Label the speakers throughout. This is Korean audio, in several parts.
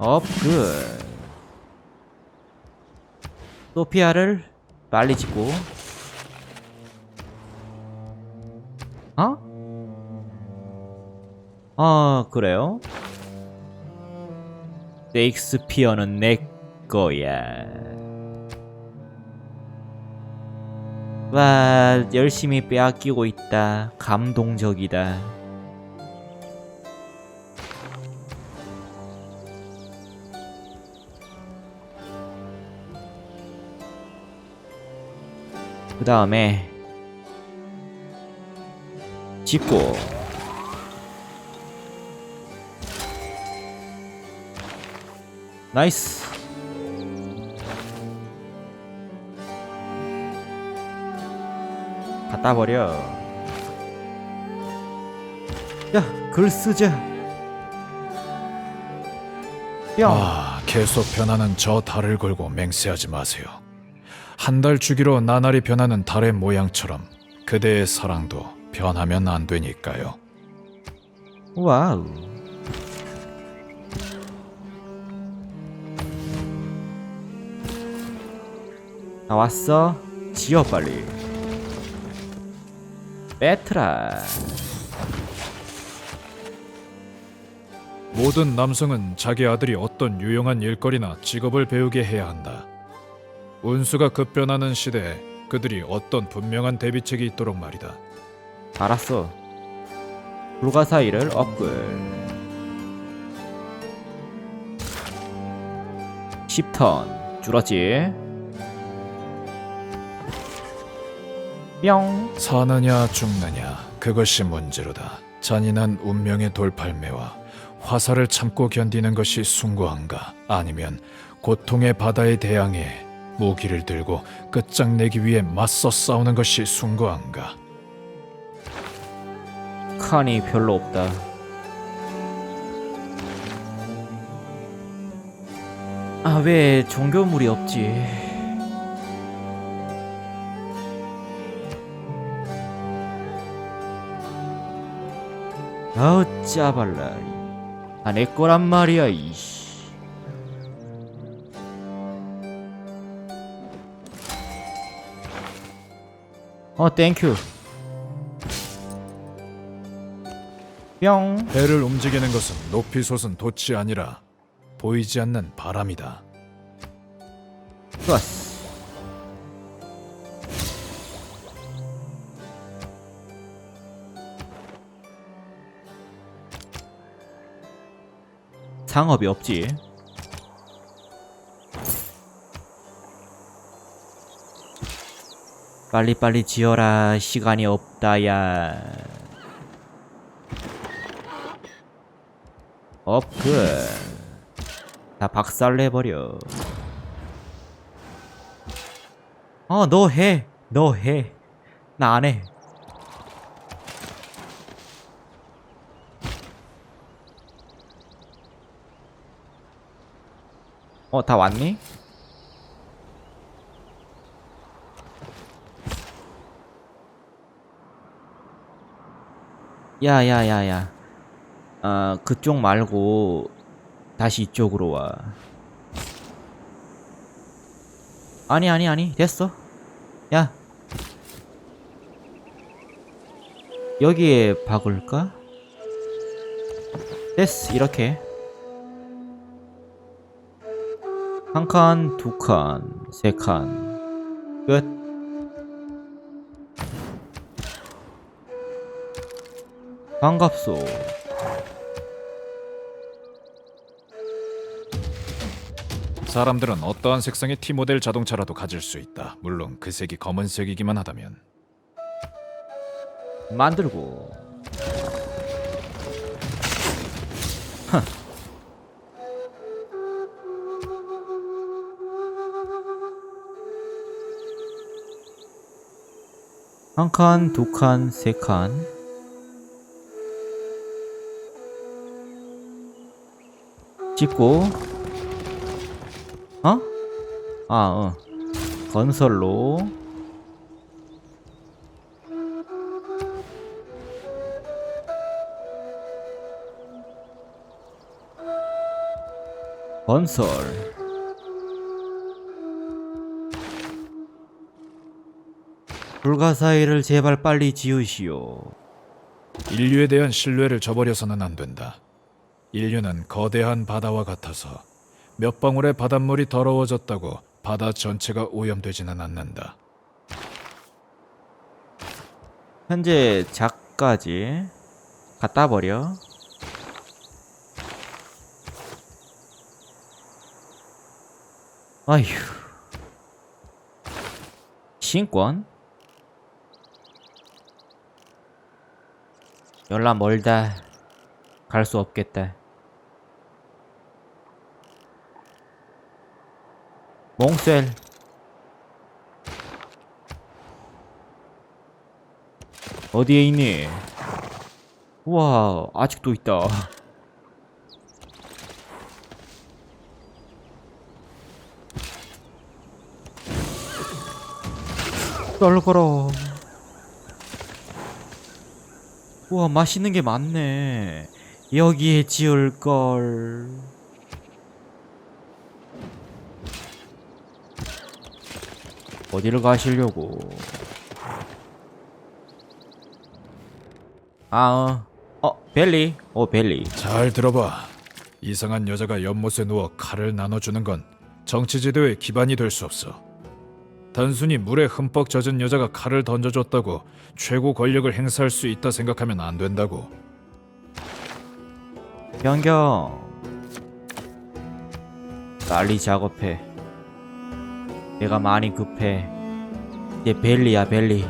Speaker 1: 업 굿 소피아를 빨리 짓고. 어? 아 그래요? 셰익스피어는 내 거야. 와 열심히 빼앗기고 있다. 감동적이다 그 다음에 짓고. 나이스. 갖다 버려. 야글 쓰자. 뿅
Speaker 2: 아, 계속 변하는 저 달을 걸고 맹세하지 마세요. 한 달 주기로 나날이 변하는 달의 모양처럼 그대의 사랑도 변하면 안 되니까요.
Speaker 1: 와우 나 왔어 지어 빨리 빼트라
Speaker 2: 모든 남성은 자기 아들이 어떤 유용한 일거리나 직업을 배우게 해야 한다. 운수가 급변하는 시대에 그들이 어떤 분명한 대비책이 있도록 말이다.
Speaker 1: 알았어. 불가사의를 업글. 10턴 줄었지. 뿅.
Speaker 2: 사느냐 죽느냐 그것이 문제로다. 잔인한 운명의 돌팔매와 화살을 참고 견디는 것이 숭고한가? 아니면 고통의 바다에 대항해 무기를 들고 끝장내기 위해 맞서 싸우는 것이 숭고한가?
Speaker 1: 칸이 별로 없다. 아 왜 종교물이 없지? 아우 짜발라 아 내 거란 말이야 이씨 어 땡큐 뿅.
Speaker 2: 배를 움직이는 것은 높이 솟은 돛이 아니라 보이지 않는 바람이다.
Speaker 1: 좋았어. 상업이 없지 빨리빨리 지어라 시간이 없다야 업그 다 박살내버려 어, 너 해. 너 해. 나 안 해. 어, 다 왔니? 야, 야, 야, 야. 아, 그쪽 말고 다시 이쪽으로 와. 아니, 아니, 아니. 됐어. 야. 여기에 박을까? 됐어. 이렇게. 한 칸, 두 칸, 세 칸. 끝. 반갑소.
Speaker 2: 사람들은 어떠한 색상의 T모델 자동차라도 가질 수 있다. 물론 그 색이 검은색이기만 하다면
Speaker 1: 만들고. 한 칸, 두 칸, 세 칸. 찍고, 어? 아, 어. 건설로. 건설 불가사의를 제발 빨리 지으시오.
Speaker 2: 인류에 대한 신뢰를 저버려서는 안 된다. 인류는 거대한 바다와 같아서 몇 방울의 바닷물이 더러워졌다고 바다 전체가 오염되지는 않는다.
Speaker 1: 현재 작까지 갖다 버려. 아휴. 신권? 연락 멀다. 갈 수 없겠다. 몽쉘. 어디에 있니? 우와, 아직도 있다. 떨거라. 우와, 맛있는 게 많네. 여기에 지을 걸. 어디를 가시려고? 아, 어, 어, 벨리, 어, 벨리.
Speaker 2: 잘 들어봐. 이상한 여자가 연못에 누워 칼을 나눠주는 건 정치 제도의 기반이 될 수 없어. 단순히 물에 흠뻑 젖은 여자가 칼을 던져줬다고 최고 권력을 행사할 수 있다 생각하면 안 된다고.
Speaker 1: 변경. 빨리 작업해. 내가 많이 급해. 이제 벨리야, 벨리.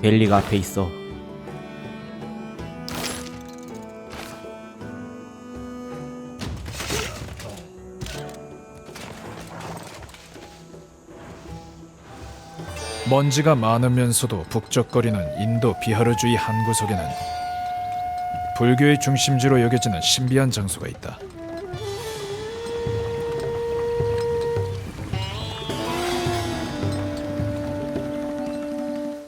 Speaker 1: 벨리가 앞에 있어.
Speaker 2: 먼지가 많으면서도 북적거리는 인도 비하르주의 한 구석에는 불교의 중심지로 여겨지는 신비한 장소가 있다.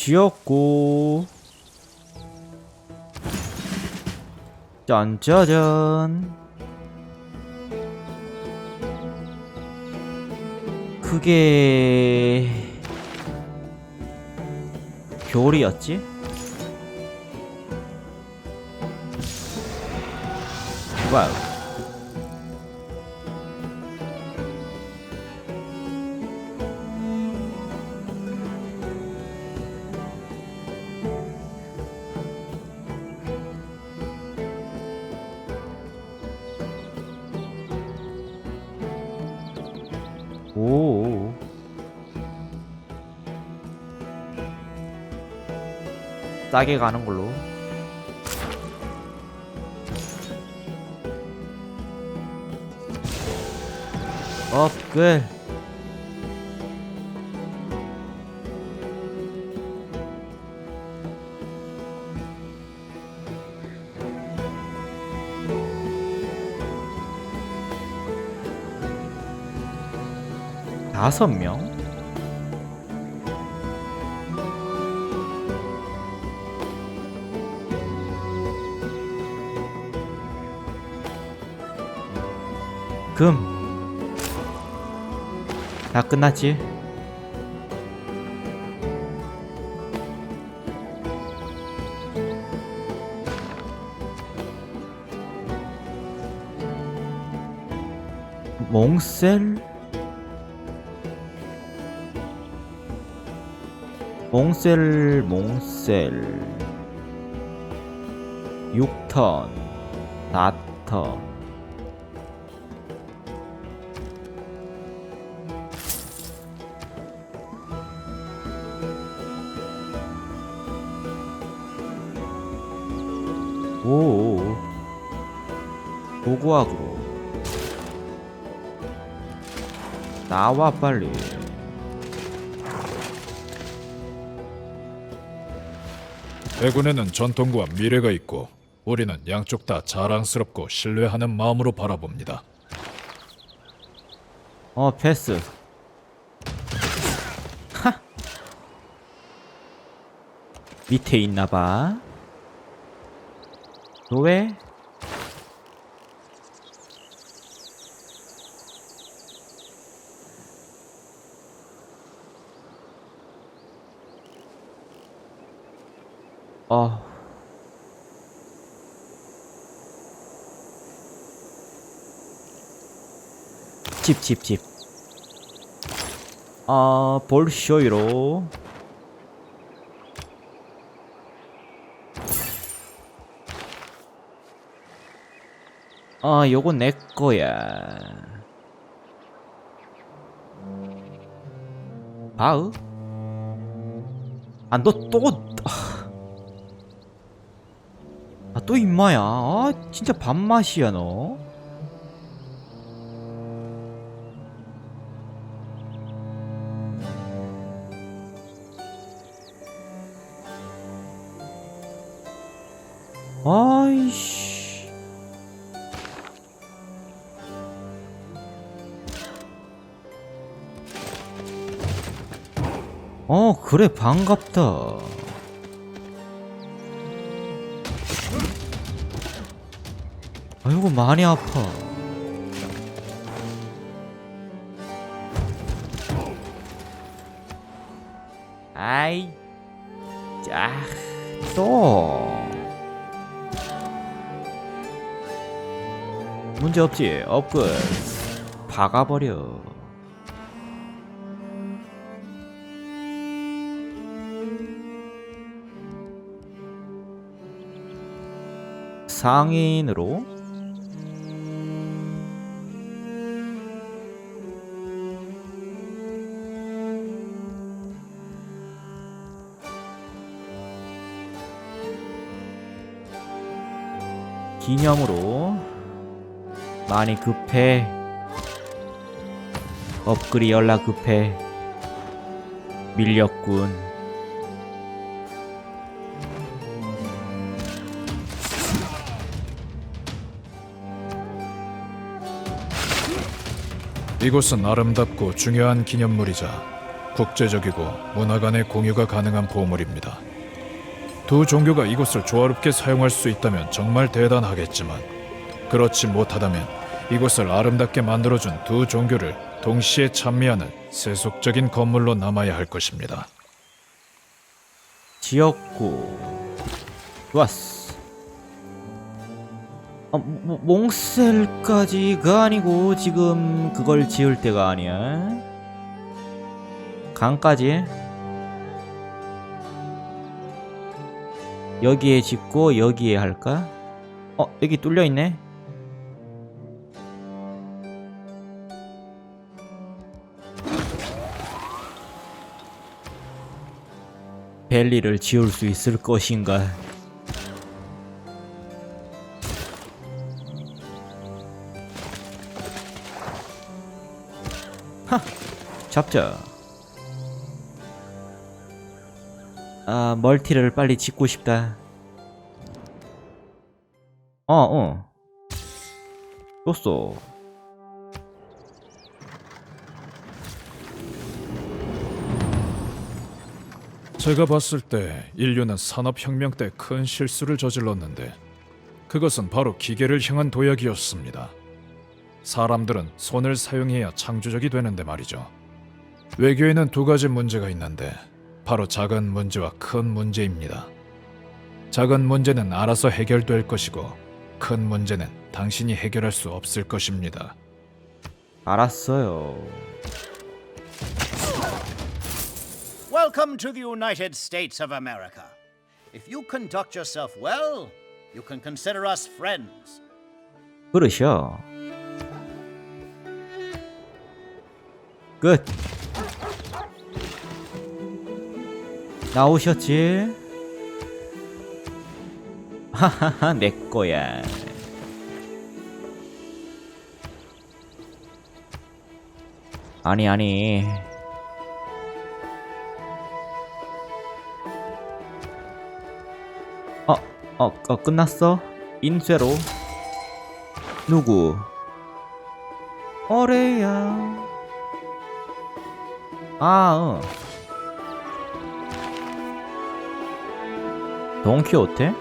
Speaker 1: 지었고. 짠짜잔. 그게 겨울이었지? 와우. 싸게 가는 걸로. 업글. 다섯 명? 금. 다 끝났지? 몽셀? 몽셀, 몽셀. 6턴, 4턴. 오, 고고학으로 나와 빨리.
Speaker 2: 해군에는 전통과 미래가 있고 우리는 양쪽 다 자랑스럽고 신뢰하는 마음으로 바라봅니다.
Speaker 1: 어 패스. 하. 밑에 있나봐. 노예? 어 아. 집, 집, 집. 아, 볼쇼이로. 아, 요거 내 거야. 바우? 아, 너 또, 아, 또 임마야. 아, 진짜 밥맛이야, 너. 그래, 반갑다. 아이고, 많이 아파. 아이, 자, 또. 문제 없지, 업글. 박아버려. 상인으로. 기념으로 많이 급해. 업글이 연락 급해. 밀렸군
Speaker 2: 이곳은 아름답고 중요한 기념물이자 국제적이고 문화 간의 공유가 가능한 보물입니다. 두 종교가 이곳을 조화롭게 사용할 수 있다면 정말 대단하겠지만 그렇지 못하다면 이곳을 아름답게 만들어준 두 종교를 동시에 찬미하는 세속적인 건물로 남아야 할 것입니다.
Speaker 1: 지었고 좋았어 아, 뭐, 몽셀까지가 아니고 지금 그걸 지을 때가 아니야 강까지 여기에 짓고 여기에 할까? 어 여기 뚫려있네 벨리를 지을 수 있을 것인가? 잡자. 아, 멀티를 빨리 짓고 싶다. 어, 어. 줬어.
Speaker 2: 제가 봤을 때 인류는 산업혁명 때 큰 실수를 저질렀는데 그것은 바로 기계를 향한 도약이었습니다. 사람들은 손을 사용해야 창조적이 되는데 말이죠. 외교에는 두 가지 문제가 있는데 바로 작은 문제와 큰 문제입니다. 작은 문제는 알아서 해결될 것이고 큰 문제는 당신이 해결할 수 없을 것입니다.
Speaker 1: 알았어요.
Speaker 3: Welcome to the United States of America. If you conduct yourself well, you can consider us friends.
Speaker 1: 그러셔. 끝. 나오셨지? 하하하 내 거야. 아니 아니. 어, 어, 어 끝났어? 인쇄로. 누구? 어레야. 아, 응. 돈키호테?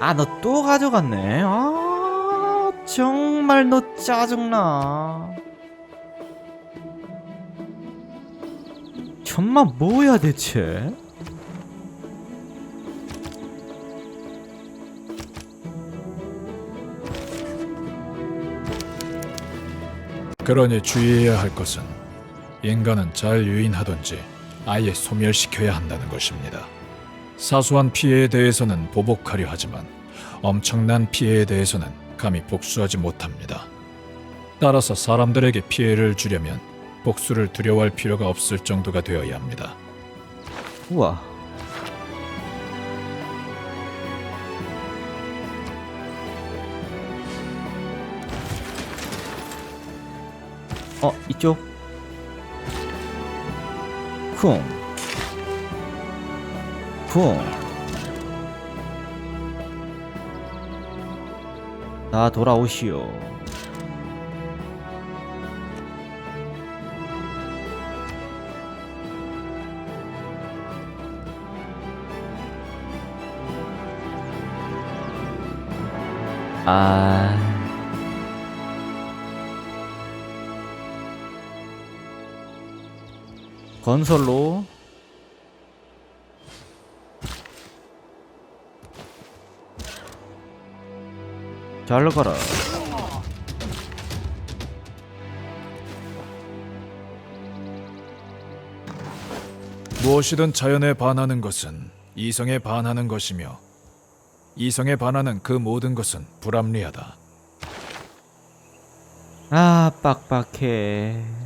Speaker 1: 아, 너 또 가져갔네. 아, 정말 너 짜증나. 정말 뭐야 대체?
Speaker 2: 그러니 주의해야 할 것은 인간은 잘 유인하든지 아예 소멸시켜야 한다는 것입니다. 사소한 피해에 대해서는 보복하려 하지만 엄청난 피해에 대해서는 감히 복수하지 못합니다. 따라서 사람들에게 피해를 주려면 복수를 두려워할 필요가 없을 정도가 되어야 합니다.
Speaker 1: 우와. 어, 이쪽. 쿵. 쿵. 다 돌아오시오. 아. 건설로 잘 가라.
Speaker 2: 무엇이든 자연에 반하는 것은 이성에 반하는 것이며 이성에 반하는 그 모든 것은 불합리하다.
Speaker 1: 아, 빡빡해.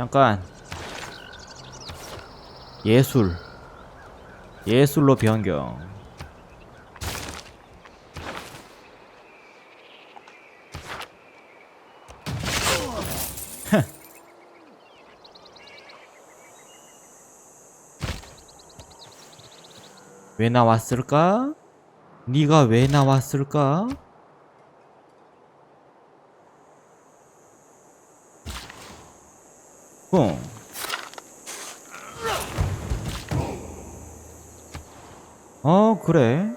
Speaker 1: 잠깐. 예술. 예술로 변경. 왜 나왔을까? 네가 왜 나왔을까? 어, 그래.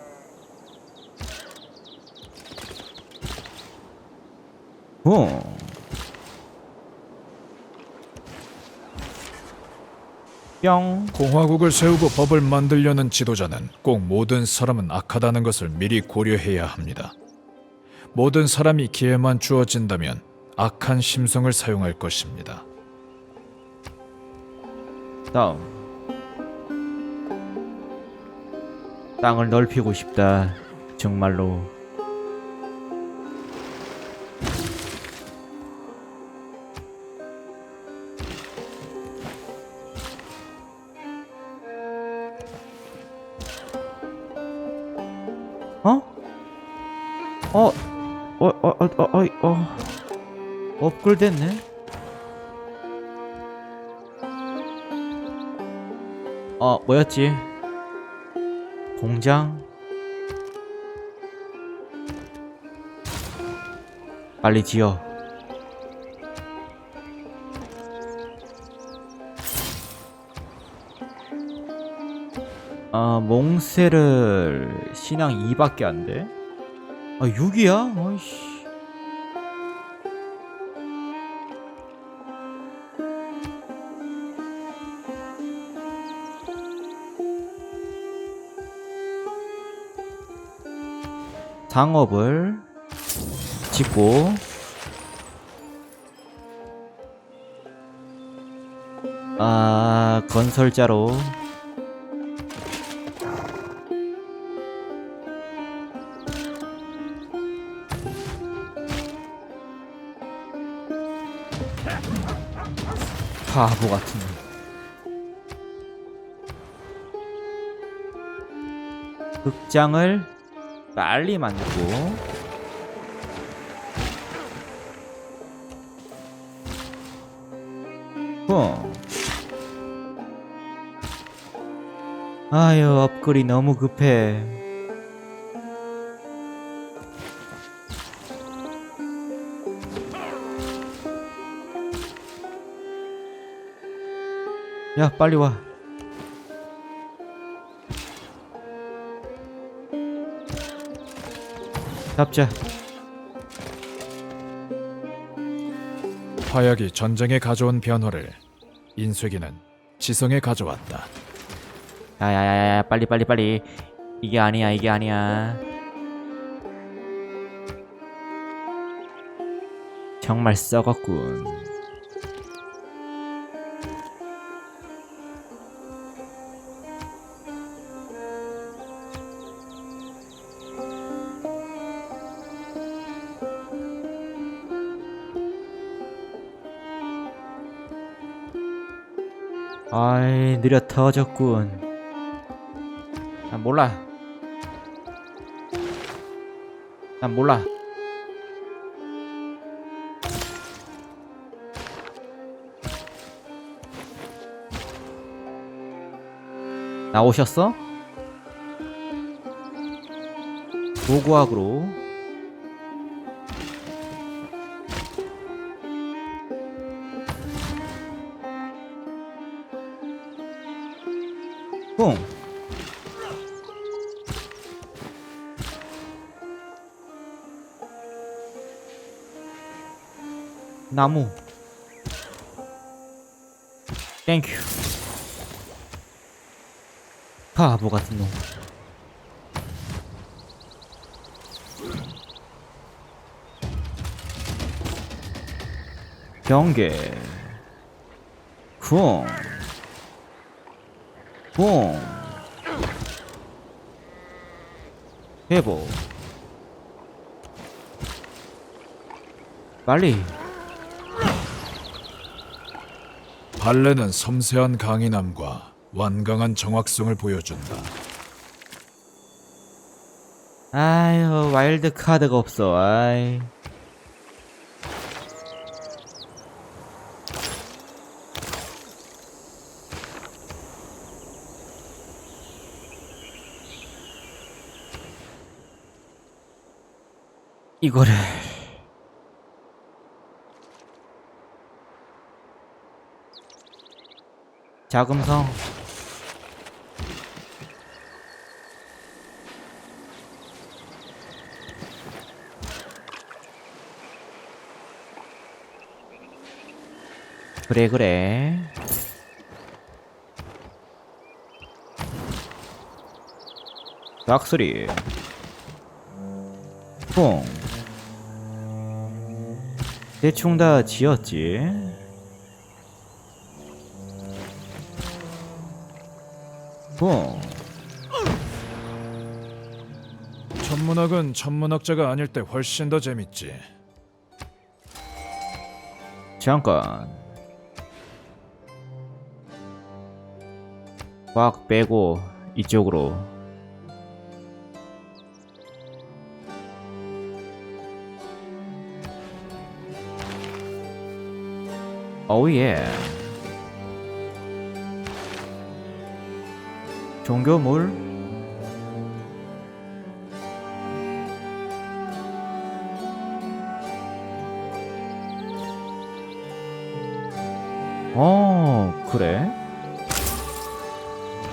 Speaker 1: 뿡. 뿅.
Speaker 2: 공화국을 세우고 법을 만들려는 지도자는 꼭 모든 사람은 악하다는 것을 미리 고려해야 합니다. 모든 사람이 기회만 주어진다면 악한 심성을 사용할 것입니다.
Speaker 1: 다음 땅을 넓히고 싶다 정말로 어? 어? 어? 어? 어? 어? 어? 어? 업글 됐네? 어 뭐였지? 공장? 빨리 지어 아 몽세를 신앙 2밖에 안 돼? 아 6이야? 어이씨 상업을 짓고 아 건설자로 바보 같은 놈. 극장을 빨리 만들고. 후 아유 업글이 너무 급해. 야 빨리 와 잡자.
Speaker 2: 화약이 전쟁에 가져온 변화를 인쇄기는 지성에 가져왔다.
Speaker 1: 야야야야 빨리 빨리 빨리. 이게 아니야 이게 아니야. 정말 썩었군. 아이 느려 터졌군. 난 몰라. 난 몰라. 나오셨어? 도구학으로 뿡 나무. 땡큐 바보 같은 놈. 경계. 쿵 쿵. 회복. 빨리.
Speaker 2: 발레는 섬세한 강인함과 완강한 정확성을 보여준다.
Speaker 1: 아유, 와일드 카드가 없어. 아이. 이거를. 자금성. 그래 그래. 락소리. 뽕 대충 다 지었지. 뽕
Speaker 2: 천문학은 천문학자가 아닐 때 훨씬 더 재밌지.
Speaker 1: 잠깐. 꽉 빼고 이쪽으로 오예 종교물. 어 그래